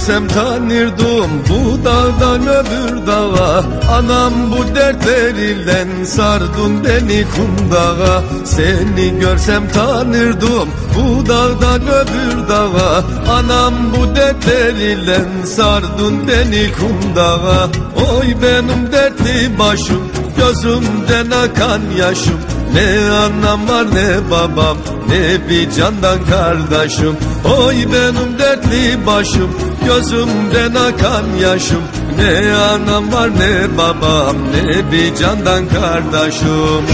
görsem tanırdım Bu dağdan öbür dağa. Anam bu dertlerinden Sardın beni kundağa. Seni görsem tanırdım Bu dağdan öbür dağa. Anam bu dertlerinden Sardın beni kundağa. Oy benim dertli başım Gözümden akan yaşım ne anam var ne babam Ne bir candan kardeşim. Oy benim dertli başım Gözümden akan yaşım. Ne anam var ne babam Ne bir candan kardeşim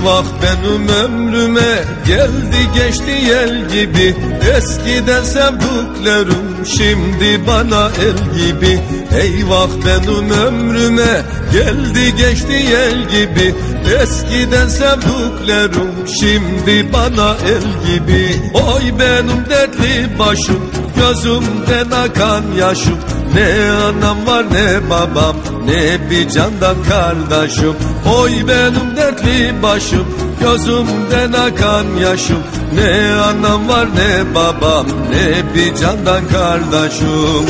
Eyvah benim ömrüme geldi geçti yel gibi. Eskiden sevdiklerim şimdi bana el gibi. Eyvah benim ömrüme geldi geçti yel gibi. Eskiden sevdiklerim şimdi bana el gibi. Oy benim dertli başım gözümden akan yaşım ne anam var ne babam ne bir candan kardeşim. Oy benim dertli başım gözümden akan yaşım. Ne anam var ne babam ne bir candan kardeşim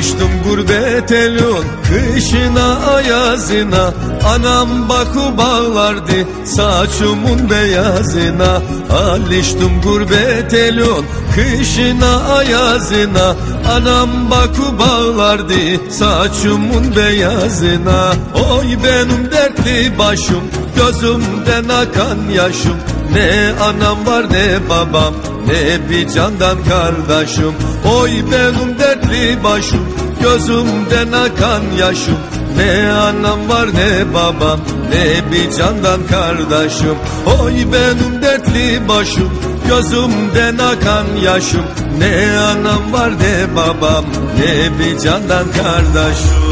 Alıştım gurbet elun Kışına ayazına. Anam baku bağlardı Saçımın beyazına. Alıştım gurbet elun Kışına ayazına. Anam baku bağlardı Saçımın beyazına. Oy benim dertli başım Gözümden akan yaşım ne anam var ne babam ne bir candan kardeşim. Oy benim dertli başım gözümden akan yaşım. Ne anam var ne babam ne bir candan kardeşim. Oy benim dertli başım gözümden akan yaşım. Ne anam var ne babam ne bir candan kardeşim